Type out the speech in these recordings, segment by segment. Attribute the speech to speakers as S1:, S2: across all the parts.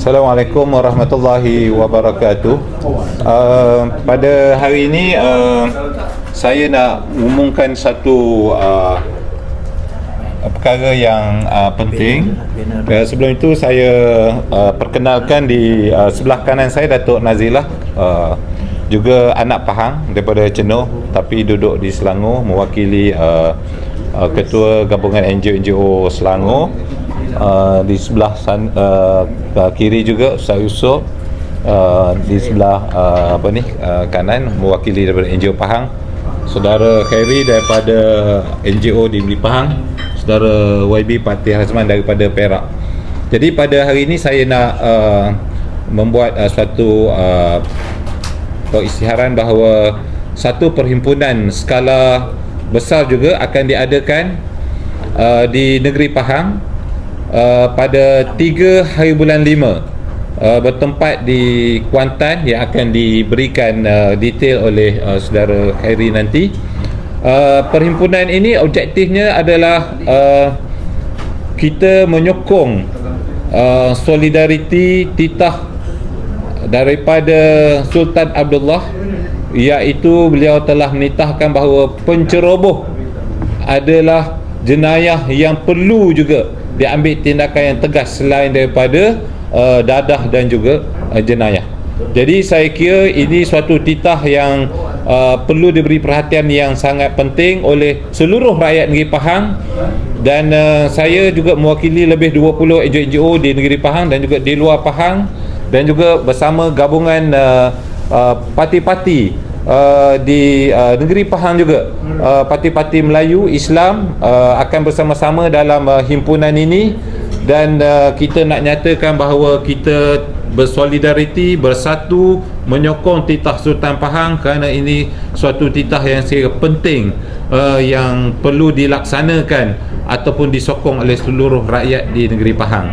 S1: Assalamualaikum warahmatullahi wabarakatuh. Uh, pada hari ini uh, saya nak umumkan satu uh, perkara yang uh, penting. Uh, sebelum itu saya uh, perkenalkan di uh, sebelah kanan saya Datuk Nazilah uh, juga anak Pahang daripada Cenuh tapi duduk di Selangor mewakili uh, uh, ketua gabungan NGO-NGO Selangor uh, di sebelah san, uh, kiri juga Ustaz Yusof. Uh, di sebelah uh, apa ni uh, kanan mewakili daripada NGO Pahang. Saudara Khairi daripada NGO di Beli Pahang. Saudara YB Patih Hazman daripada Perak. Jadi pada hari ini saya nak uh, membuat uh, suatu uh, isytiharan bahawa satu perhimpunan skala besar juga akan diadakan uh, di negeri Pahang uh, pada 3 hari bulan 5 uh, bertempat di Kuantan yang akan diberikan uh, detail oleh uh, saudara Harry nanti. Uh, perhimpunan ini objektifnya adalah uh, kita menyokong uh, solidariti titah daripada Sultan Abdullah iaitu beliau telah menitahkan bahawa penceroboh adalah jenayah yang perlu juga diambil tindakan yang tegas selain daripada uh, dadah dan juga uh, jenayah. Jadi saya kira ini suatu titah yang uh, perlu diberi perhatian yang sangat penting oleh seluruh rakyat negeri Pahang dan uh, saya juga mewakili lebih 20 NGO di negeri Pahang dan juga di luar Pahang dan juga bersama gabungan uh, uh, parti-parti uh, di uh, negeri Pahang juga. Uh, parti-parti Melayu Islam uh, akan bersama-sama dalam uh, himpunan ini. Dan uh, kita nak nyatakan bahawa kita bersolidariti bersatu menyokong titah Sultan Pahang kerana ini suatu titah yang sangat penting uh, yang perlu dilaksanakan ataupun disokong oleh seluruh rakyat di negeri Pahang.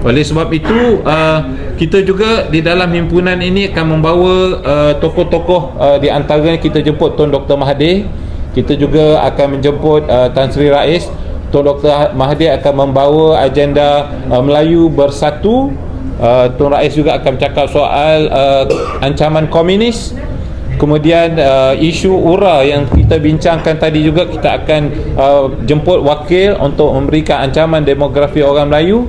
S1: Oleh sebab itu uh, kita juga di dalam himpunan ini akan membawa uh, tokoh-tokoh uh, di antaranya kita jemput Tuan Dr Mahathir. Kita juga akan menjemput uh, Tan Sri Rais. Tuan Dr Mahathir akan membawa agenda uh, Melayu bersatu. Uh, Tuan Rais juga akan bercakap soal uh, ancaman komunis. Kemudian uh, isu URA yang kita bincangkan tadi juga kita akan uh, jemput wakil untuk memberikan ancaman demografi orang Melayu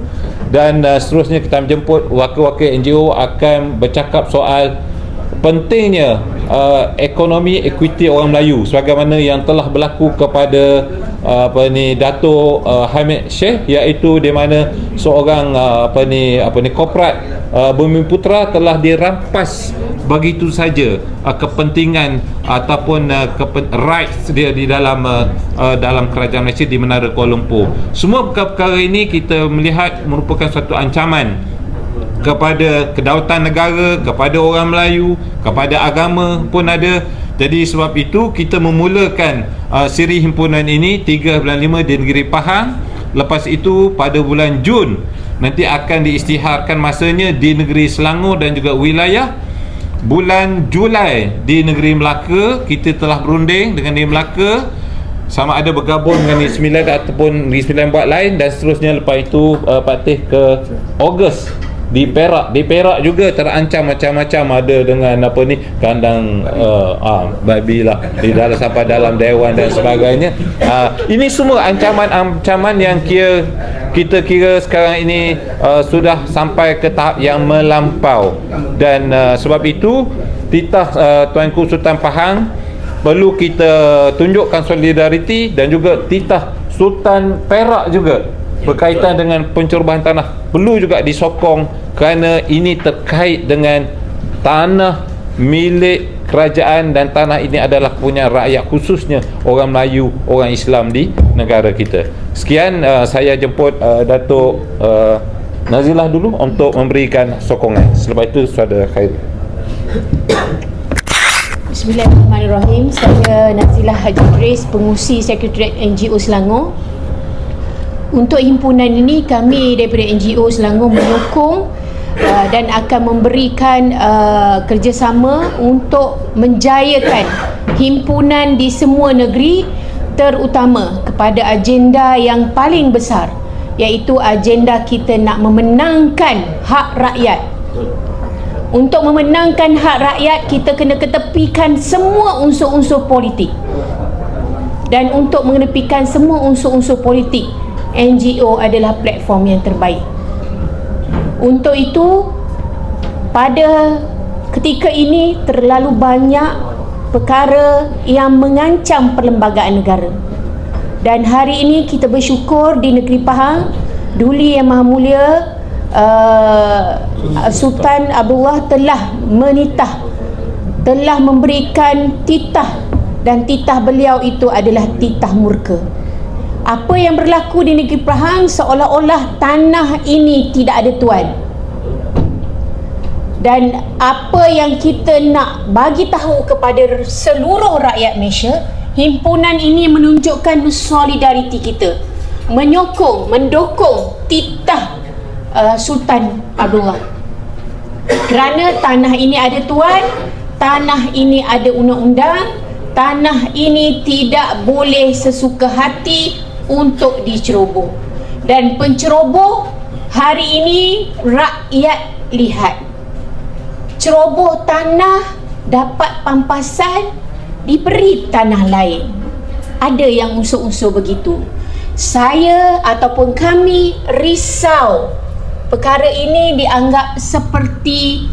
S1: dan uh, seterusnya kita menjemput wakil-wakil NGO akan bercakap soal pentingnya uh, ekonomi equity orang Melayu sebagaimana yang telah berlaku kepada apa ni Dato uh, Hamid Sheikh iaitu di mana seorang uh, apa ni apa ni korporat uh, Bumi Putra telah dirampas begitu saja uh, kepentingan ataupun uh, kepen, rights dia di dalam uh, uh, dalam kerajaan Malaysia di Menara Kuala Lumpur. Semua perkara ini kita melihat merupakan satu ancaman kepada kedaulatan negara, kepada orang Melayu, kepada agama pun ada. Jadi sebab itu kita memulakan uh, siri himpunan ini 3 bulan 5 di negeri Pahang. Lepas itu pada bulan Jun nanti akan diisytiharkan masanya di negeri Selangor dan juga wilayah. Bulan Julai di negeri Melaka kita telah berunding dengan negeri Melaka. Sama ada bergabung dengan Negeri Sembilan ataupun Negeri Sembilan buat lain dan seterusnya. Lepas itu uh, patih ke Ogos di Perak di Perak juga terancam macam-macam ada dengan apa ni kandang uh, ah babi lah. Di dalam sampai dalam dewan dan sebagainya. Uh, ini semua ancaman-ancaman yang kira kita kira sekarang ini uh, sudah sampai ke tahap yang melampau. Dan uh, sebab itu titah uh, Tuanku Sultan Pahang perlu kita tunjukkan solidariti dan juga titah Sultan Perak juga berkaitan dengan pencerobohan tanah perlu juga disokong kerana ini terkait dengan tanah milik kerajaan dan tanah ini adalah punya rakyat khususnya orang Melayu, orang Islam di negara kita. Sekian uh, saya jemput uh, Datuk uh, Nazilah dulu untuk memberikan sokongan. Selepas itu saudara Khair.
S2: Bismillahirrahmanirrahim. Saya Nazilah Haji Grace, pengusi Sekretariat NGO Selangor. Untuk himpunan ini kami daripada NGO Selangor menyokong uh, dan akan memberikan uh, kerjasama untuk menjayakan himpunan di semua negeri terutama kepada agenda yang paling besar iaitu agenda kita nak memenangkan hak rakyat. Untuk memenangkan hak rakyat kita kena ketepikan semua unsur-unsur politik. Dan untuk mengetepikan semua unsur-unsur politik NGO adalah platform yang terbaik. Untuk itu pada ketika ini terlalu banyak perkara yang mengancam perlembagaan negara. Dan hari ini kita bersyukur di negeri Pahang Duli Yang Maha Mulia uh, Sultan Abdullah telah menitah telah memberikan titah. Dan titah beliau itu adalah titah murka apa yang berlaku di negeri Pahang seolah-olah tanah ini tidak ada tuan. Dan apa yang kita nak bagi tahu kepada seluruh rakyat Malaysia himpunan ini menunjukkan solidariti kita. Menyokong mendukung titah uh, Sultan Abdullah. Kerana tanah ini ada tuan tanah ini ada undang-undang tanah ini tidak boleh sesuka hati untuk diceroboh dan penceroboh hari ini rakyat lihat ceroboh tanah dapat pampasan diberi tanah lain. Ada yang unsur-unsur begitu. Saya ataupun kami risau perkara ini dianggap seperti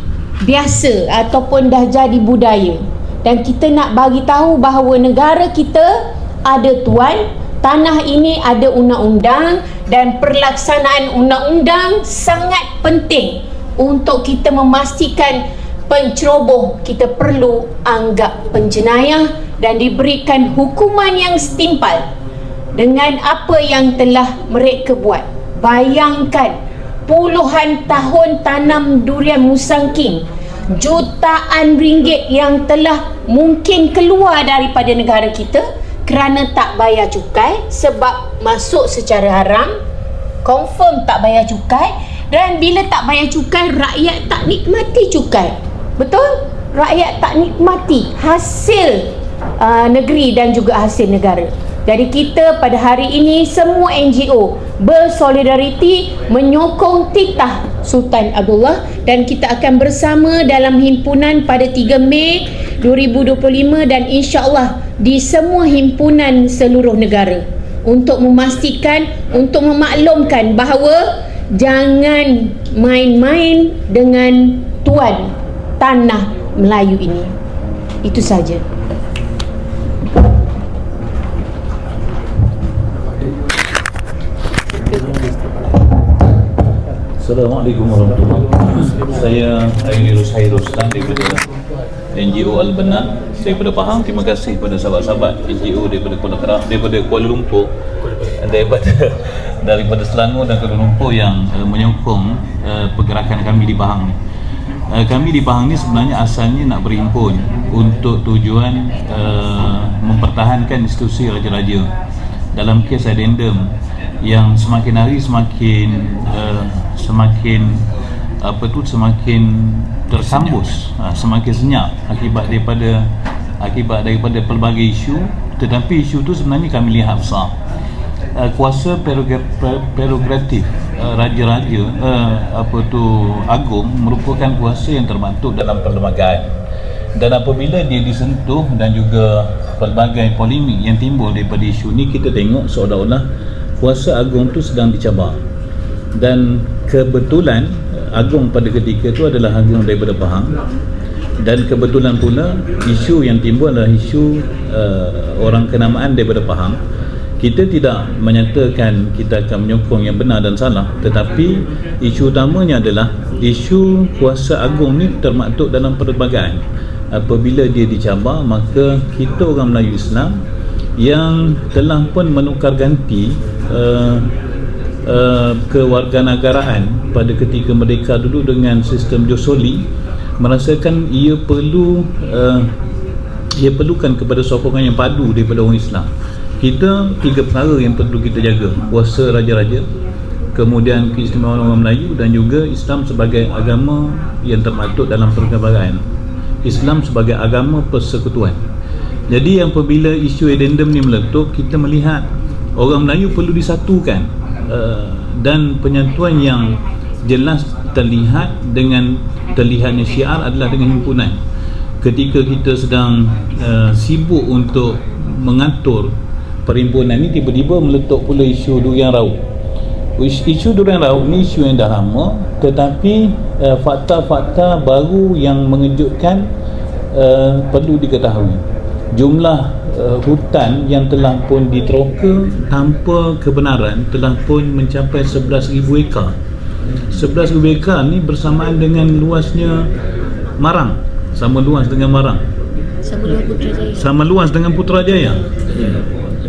S2: biasa ataupun dah jadi budaya. Dan kita nak bagi tahu bahawa negara kita ada tuan, tanah ini ada undang-undang dan perlaksanaan undang-undang sangat penting untuk kita memastikan penceroboh kita perlu anggap penjenayah dan diberikan hukuman yang setimpal dengan apa yang telah mereka buat. Bayangkan puluhan tahun tanam durian musangking jutaan ringgit yang telah mungkin keluar daripada negara kita kerana tak bayar cukai sebab masuk secara haram confirm tak bayar cukai dan bila tak bayar cukai rakyat tak nikmati cukai Betul? Rakyat tak nikmati hasil uh, negeri dan juga hasil negara. Jadi kita pada hari ini semua NGO bersolidariti menyokong titah Sultan Abdullah dan kita akan bersama dalam himpunan pada 3 Mei 2025 dan insya-Allah di semua himpunan seluruh negara untuk memastikan untuk memaklumkan bahawa jangan main-main dengan tuan tanah Melayu ini. Itu saja.
S3: Assalamualaikum warahmatullahi wabarakatuh. Saya Aidilus Hairus daripada NGO Al-Benar daripada Pahang. Terima kasih kepada sahabat-sahabat NGO daripada Kuala Kerah, daripada Kuala Lumpur daripada daripada Selangor dan Kuala Lumpur yang uh, menyokong uh, pergerakan kami di Pahang. Uh, kami di Pahang ni sebenarnya asalnya nak berhimpun untuk tujuan uh, mempertahankan institusi raja-raja dalam kes addendum yang semakin hari semakin uh, semakin apa tu semakin tersambus uh, semakin senyap akibat daripada akibat daripada pelbagai isu. Tetapi isu tu sebenarnya kami lihat besar. Uh, kuasa prerogatif uh, raja-raja apa tu agung merupakan kuasa yang terbentuk dalam perlembagaan. Dan apabila dia disentuh dan juga pelbagai polemik yang timbul daripada isu ni kita tengok seolah-olah kuasa agung tu sedang dicabar dan kebetulan agung pada ketika itu adalah agung daripada Pahang. Dan kebetulan pula isu yang timbul adalah isu uh, orang kenamaan daripada Pahang. Kita tidak menyatakan kita akan menyokong yang benar dan salah. Tetapi isu utamanya adalah isu kuasa agung ni termaktub dalam perlembagaan. Apabila dia dicabar maka kita orang Melayu Islam yang telah pun menukar ganti uh, uh, kewarganegaraan pada ketika mereka dulu dengan sistem Josoli merasakan ia perlu uh, ia perlukan kepada sokongan yang padu daripada orang Islam. Kita tiga perkara yang perlu kita jaga. Kuasa raja-raja kemudian keistimewaan orang Melayu dan juga Islam sebagai agama yang termaktub dalam perkembangan. Islam sebagai agama persekutuan. Jadi yang apabila isu addendum ni meletup kita melihat orang Melayu perlu disatukan uh, dan penyatuan yang jelas terlihat dengan terlihatnya syiar adalah dengan himpunan. Ketika kita sedang uh, sibuk untuk mengatur perhimpunan ni tiba-tiba meletup pula isu durian rauk Is- isu durian rauk ni isu yang dah lama tetapi uh, fakta-fakta baru yang mengejutkan uh, perlu diketahui jumlah uh, hutan yang telah pun diteroka tanpa kebenaran telah pun mencapai 11,000 ekar. 11,000 ekar ni bersamaan dengan luasnya Marang. Sama luas dengan Marang.
S2: Sama dengan Putrajaya.
S3: sama luas dengan Putrajaya.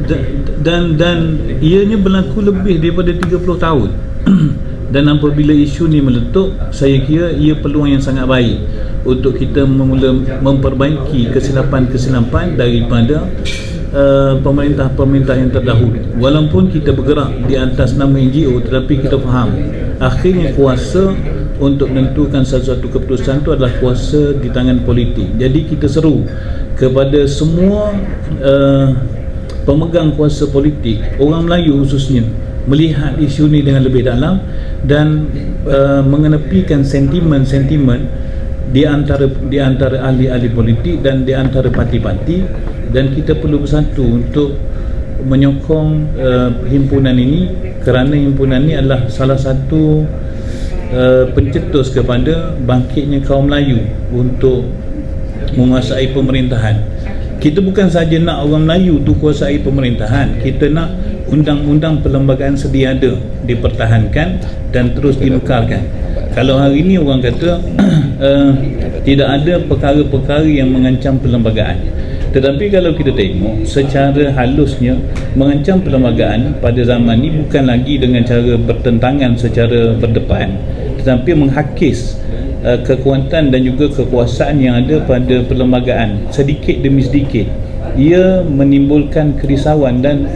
S3: Dan dan, dan ianya berlaku lebih daripada 30 tahun dan apabila isu ni meletup saya kira ia peluang yang sangat baik untuk kita memula memperbaiki kesilapan-kesilapan daripada uh, pemerintah-pemerintah yang terdahulu. Walaupun kita bergerak di atas nama NGO tetapi kita faham akhirnya kuasa untuk menentukan sesuatu keputusan itu adalah kuasa di tangan politik. Jadi kita seru kepada semua uh, pemegang kuasa politik orang Melayu khususnya melihat isu ini dengan lebih dalam dan uh, mengenepikan sentimen-sentimen di antara di antara ahli-ahli politik dan di antara parti-parti. Dan kita perlu bersatu untuk menyokong uh, himpunan ini kerana himpunan ini adalah salah satu uh, pencetus kepada bangkitnya kaum Melayu untuk menguasai pemerintahan. Kita bukan saja nak orang Melayu tu kuasai pemerintahan kita nak undang-undang perlembagaan sedia ada dipertahankan dan terus dinukarkan. Kalau hari ini orang kata uh, tidak ada perkara-perkara yang mengancam perlembagaan. Tetapi kalau kita tengok secara halusnya mengancam perlembagaan pada zaman ini bukan lagi dengan cara bertentangan secara berdepan tetapi menghakis uh, kekuatan dan juga kekuasaan yang ada pada perlembagaan sedikit demi sedikit. Ia menimbulkan kerisauan dan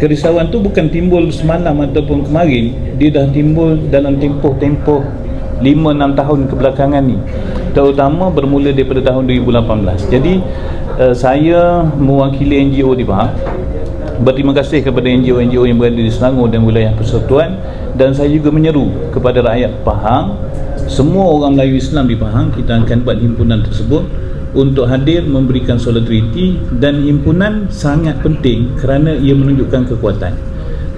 S3: kerisauan tu bukan timbul semalam ataupun kemarin. Dia dah timbul dalam tempoh-tempoh 5-6 tahun kebelakangan ni. Terutama bermula daripada tahun 2018 jadi uh, saya mewakili NGO di Pahang berterima kasih kepada NGO-NGO yang berada di Selangor dan wilayah persekutuan. Dan saya juga menyeru kepada rakyat Pahang semua orang Melayu Islam di Pahang kita akan buat himpunan tersebut untuk hadir memberikan solidariti dan himpunan sangat penting kerana ia menunjukkan kekuatan.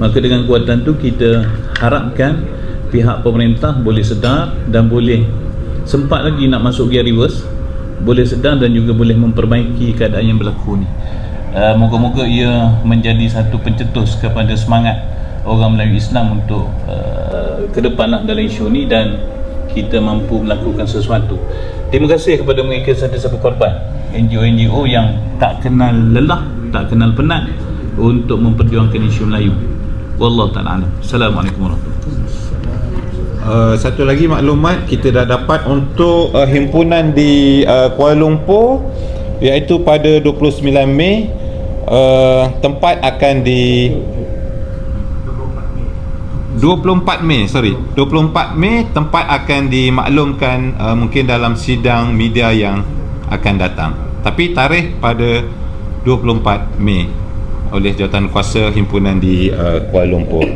S3: Maka dengan kekuatan tu kita harapkan pihak pemerintah boleh sedar dan boleh sempat lagi nak masuk gear reverse boleh sedar dan juga boleh memperbaiki keadaan yang berlaku ni. Uh, moga-moga ia menjadi satu pencetus kepada semangat orang Melayu Islam untuk uh, ke depan dalam isu ni dan kita mampu melakukan sesuatu. Terima kasih kepada mereka sentiasa berkorban NGO-NGO yang tak kenal lelah tak kenal penat untuk memperjuangkan isu Melayu. Wallahu ta'ala alam. Assalamualaikum warahmatullahi
S1: Uh, satu lagi maklumat kita dah dapat untuk uh, himpunan di uh, Kuala Lumpur iaitu pada 29 Mei uh, tempat akan di 24 Mei sorry. 24 Mei tempat akan dimaklumkan uh, mungkin dalam sidang media yang akan datang. Tapi tarikh pada 24 Mei oleh jawatan kuasa himpunan di uh, Kuala Lumpur.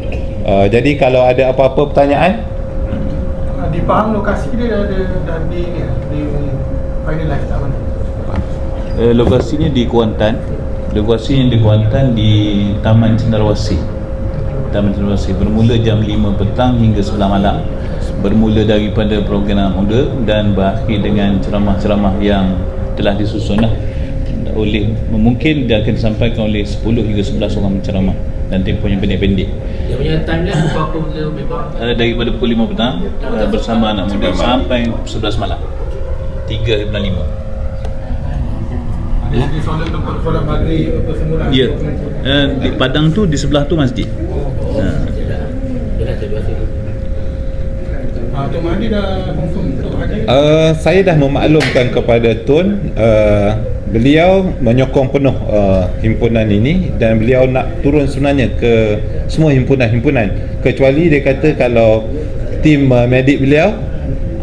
S1: Uh, jadi kalau ada apa-apa pertanyaan?
S4: Ah, di Pahang lokasi dia dah ada dah di ni ah, di finalize tak mana?
S3: Eh, lokasinya di Kuantan. Lokasinya di Kuantan di Taman Cendrawasih Taman Cendrawasih bermula jam 5 petang hingga 9 malam. Bermula daripada program muda dan berakhir dengan ceramah-ceramah yang telah disusun lah. Oleh mungkin dia akan disampaikan oleh 10 hingga 11 orang penceramah dan tempohnya pendek-pendek.
S5: Dia punya timeline pukul apa
S3: uh, daripada pukul 5 petang uh, bersama anak muda sampai 11 malam. 3 hingga 5
S4: Jadi solat tempat solat maghrib apa semua lah.
S3: Ya. Uh, di Padang tu di sebelah tu masjid. Ha.
S1: Uh, saya dah memaklumkan kepada Tun uh, beliau menyokong penuh uh, himpunan ini dan beliau nak turun sebenarnya ke semua himpunan-himpunan kecuali dia kata kalau tim uh, medik beliau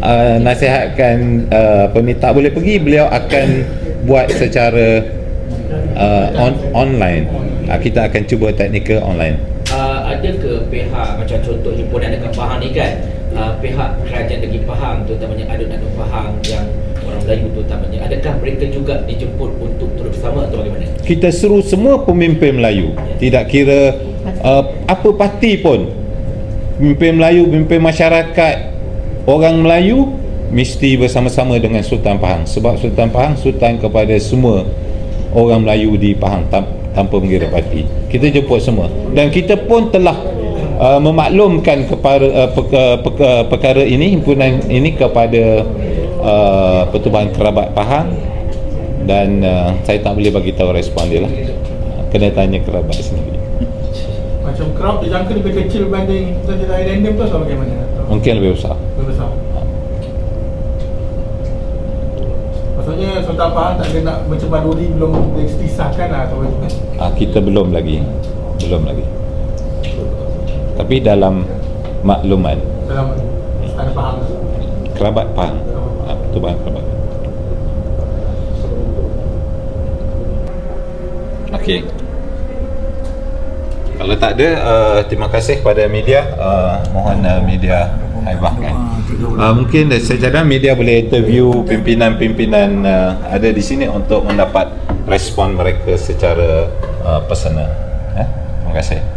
S1: uh, nasihatkan uh, apa ni tak boleh pergi beliau akan buat secara uh, on, online. Uh, kita akan cuba teknikal online.
S5: Uh, ada ke pihak macam contoh himpunan negara Pahang ni kan? Uh, pihak kerajaan negeri Pahang terutamanya adun-adun Pahang yang orang Melayu terutamanya. Adakah mereka juga dijemput untuk turut bersama atau bagaimana?
S1: kita seru semua pemimpin Melayu. Tidak kira uh, apa parti pun. Pemimpin Melayu pemimpin masyarakat orang Melayu mesti bersama-sama dengan Sultan Pahang. Sebab Sultan Pahang sultan kepada semua orang Melayu di Pahang tanpa mengira parti. Kita jemput semua. Dan kita pun telah uh, memaklumkan kepada uh, peka, peka, perkara ini himpunan ini kepada uh, Pertubuhan Kerabat Pahang. Dan uh, saya tak boleh bagi tahu respon dia lah. Kena tanya kerabat sendiri.
S4: Macam crowd dijangka lebih kecil berbanding Saja random tu atau bagaimana?
S1: Mungkin lebih besar.
S4: Lebih besar Maksudnya Sultan Pahang tak ada nak mencebar duri belum disahkan lah atau
S1: uh, kita belum lagi. Belum lagi. Tapi dalam makluman
S4: Dalam Istana Pahang
S1: kerabat Pahang uh, Pertubuhan Kerabat. Okey. Kalau tak ada, uh, terima kasih kepada media. Uh, mohon uh, media haibahkan. Uh, mungkin secara media boleh interview pimpinan-pimpinan uh, ada di sini untuk mendapat respon mereka secara uh, personal. Eh? Terima kasih.